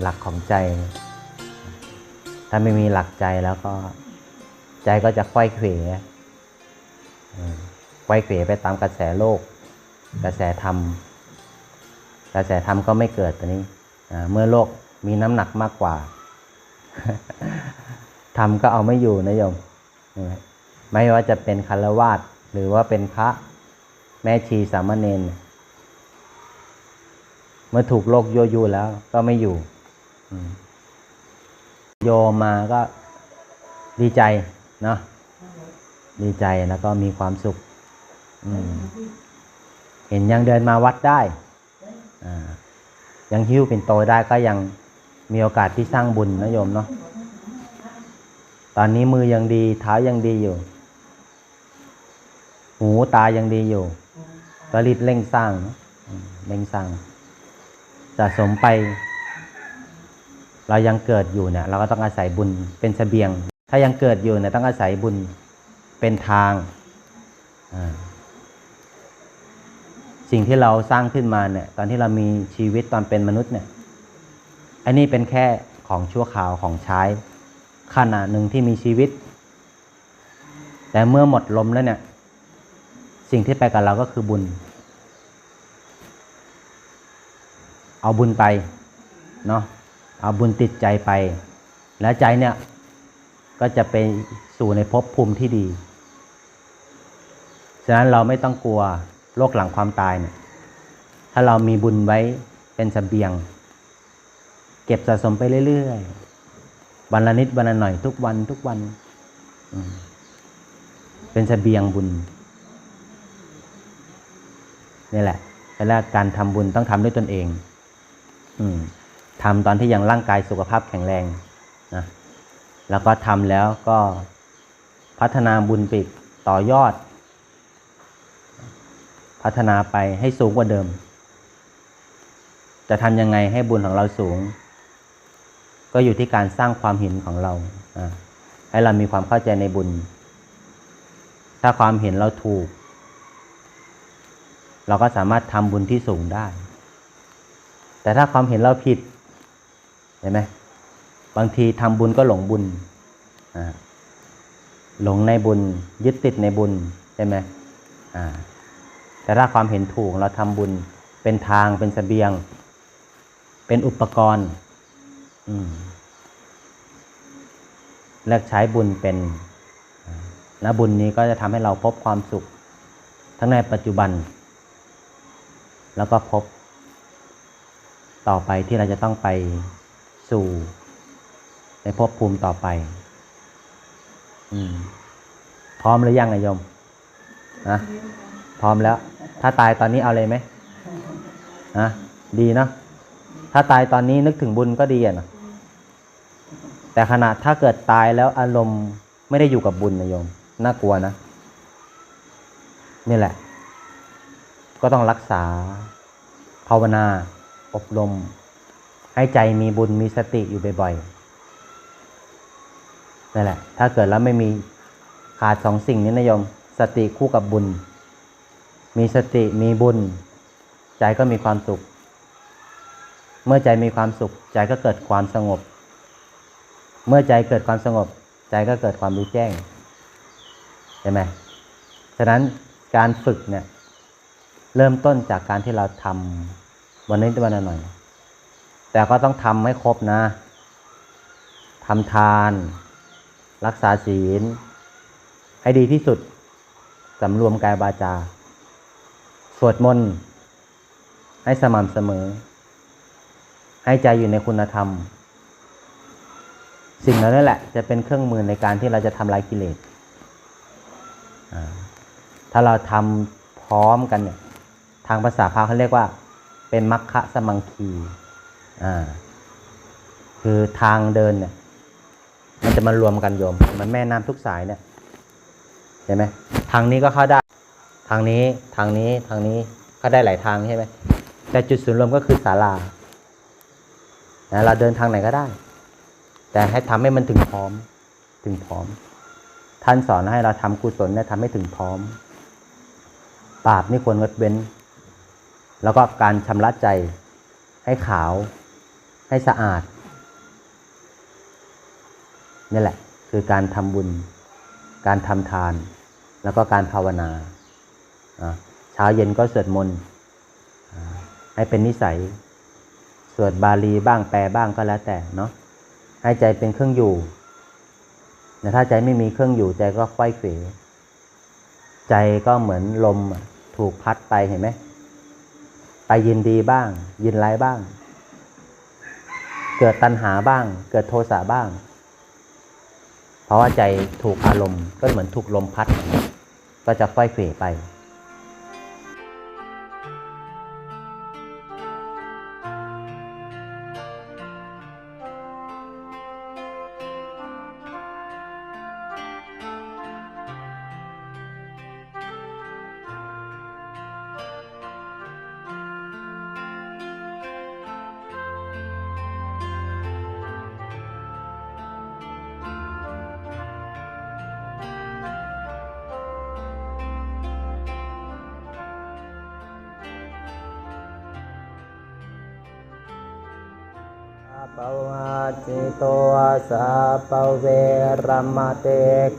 หลักของใจ ถ้าไม่มีหลักใจแล้วก็ ใจก็จะควยเขวเออควยเขวไปตามกระแสโลก กระแสธรรม กระแสธรรมก็ไม่เกิดตัวนี้เมื่อโลกมีน้ำหนักมากกว่าธรรมก็เอาไม่อยู่นะโยมไม่ว่าจะเป็นคารวาสหรือว่าเป็นพระแม่ชีสามเณรเมื่อถูกโลกโยยูแล้วก็ไม่อยู่ โยมมาก็ดีใจเนาะดีใจแล้วก็มีความสุขเห็นยังเดินมาวัดได้ยังหิ้วเป็นโตได้ก็ยังมีโอกาสที่สร้างบุญนะโยมเนาะตอนนี้มือยังดีเท้ายังดีอยู่ หูตายังดีอยู่ก็รีบเร่งสร้างเนอะอืมเร่งสร้างสะสมไป เรายังเกิดอยู่เนี่ยเราก็ต้องอาศัยบุญเป็นเสบียง ถ้ายังเกิดอยู่เนี่ยต้องอาศัยบุญเป็นทาง สิ่งที่เราสร้างขึ้นมาเนี่ยตอนที่เรามีชีวิตตอนเป็นมนุษย์เนี่ยอันนี้เป็นแค่ของชั่วคราวของใช้ขณะหนึ่งที่มีชีวิต แต่เมื่อหมดลมแล้วเนี่ย สิ่งที่ไปกับเราก็คือบุญ เอาบุญไปเนาะ เอาบุญติดใจไป แล้วใจเนี่ยก็จะไปสู่ในภพภูมิที่ดี ฉะนั้นเราไม่ต้องกลัวโรคหลังความตายเนี่ยถ้าเรามีบุญไว้เป็นเสบียง เก็บสะสมไปเรื่อยๆวันละนิดวันละหน่อยทุกวันทุกวัน เป็นเสบียงบุญนี่แหละแล้วการทำบุญต้องทำด้วยตนเอง อืม ทำตอนที่ยังร่างกายสุขภาพแข็งแรงนะแล้วก็ทำแล้วก็พัฒนาบุญปอีกต่อยอด พัฒนาไปให้สูงกว่าเดิม จะทำยังไงให้บุญของเราสูง ก็อยู่ที่การสร้างความเห็นของเรา ให้เรามีความเข้าใจในบุญ ถ้าความเห็นเราถูก เราก็สามารถทำบุญที่สูงได้ แต่ถ้าความเห็นเราผิด เห็นไหมบางทีทำบุญก็หลงบุญหลงในบุญยึดติดในบุญใช่ไหมแต่ถ้าความเห็นถูกเราทำบุญเป็นทางเป็นเสบียง เป็นอุปกรณ์เลือกใช้บุญเป็นนะบุญนี้ก็จะทำให้เราพบความสุข ทั้งในปัจจุบัน แล้วก็พบต่อไปที่เราจะต้องไป สู่ในภพภูมิต่อไป อืม พร้อมหรือยังนายโยมนะพร้อมแล้ว ถ้าตายตอนนี้เอาเลยไหมนะดีเนาะถ้าตายตอนนี้นึกถึงบุญก็ดีอะนะแต่ขณะถ้าเกิดตายแล้วอารมณ์ไม่ได้อยู่กับบุญนะโยม น่ากลัวนะนี่แหละ ก็ต้องรักษา ภาวนา อบรม ให้ใจมีบุญมีสติอยู่บ่อยๆนั่นแหละ ถ้าเกิดแล้วไม่มีขาดสองสิ่งนี้นะโยม สติคู่กับบุญ มีสติมีบุญ ใจก็มีความสุข เมื่อใจมีความสุข ใจก็เกิดความสงบ เมื่อใจเกิดความสงบ ใจก็เกิดความรู้แจ้งใช่ไหมฉะนั้นการฝึกเนี่ยเริ่มต้นจากการที่เราทำวันนี้วันหน่อย แต่ก็ต้องทำให้ครบนะทำทาน รักษาศีล ให้ดีที่สุดสำรวมกายวาจา สวดมนต์ ให้สม่ำเสมอ ให้ใจอยู่ในคุณธรรม สิ่งเหล่านั้นแหละ จะเป็นเครื่องมือในการที่เราจะทำลายกิเลสถ้าเราทำพร้อมกันเนี่ย ทางภาษาพาเขาเรียกว่า เป็นมัคคะสมังคี อ่า คือทางเดินเนี่ย มันจะมารวมกันโยม มันแม่น้ำทุกสายเนี่ยเห็นไหมทางนี้ก็เข้าได้ ทางนี้ทางนี้ทางนี้เข้าได้หลายทางใช่ไหมแต่จุดศูนย์รวมก็คือศาลานะเราเดินทางไหนก็ได้ แต่ให้ทำให้มันถึงพร้อม ถึงพร้อม ท่านสอนให้เราทำกุศลเนี่ยทำให้ถึงพร้อม บาปนี่ควรงดเว้น แล้วก็การชำระใจให้ขาว ให้สะอาดนี่แหละ คือการทำบุญ การทำทาน แล้วก็การภาวนา เช้าเย็นก็สวดมนต์ให้เป็นนิสัย สวดบาลีบ้างแปลบ้างก็แล้วแต่เนาะให้ใจเป็นเครื่องอยู่แต่ถ้าใจไม่มีเครื่องอยู่ใจก็ค่อยเขวใจก็เหมือนลมถูกพัดไปเห็นไหมไปยินดีบ้าง ยินร้ายบ้าง เกิดตัณหาบ้าง เกิดโทสะบ้าง เพราะว่าใจถูกอารมณ์ก็เหมือนถูกลมพัด ก็จะค่อยเฟ่ไป ปวัจิโตสัพเวรมเต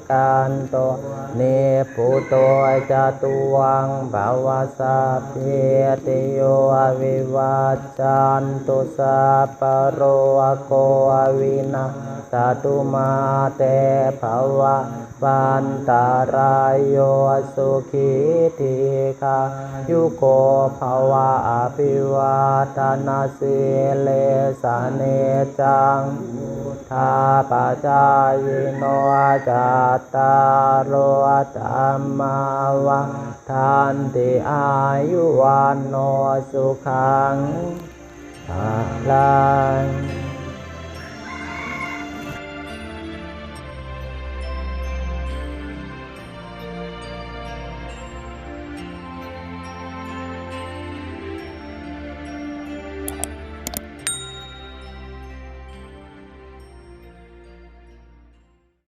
กันโตเนพุโตจตุวังภาวสัพเพติโยวิวัจจันตุสัพโรโควินาสตุมาเตภวะปันตารายโยสุขีทีคายุโกภวะอภิวาทนาสิเลสาเนจังทาปจายโนจัตตารโอธรรมาวัฏันติอายุวันโนสุขังภาลัง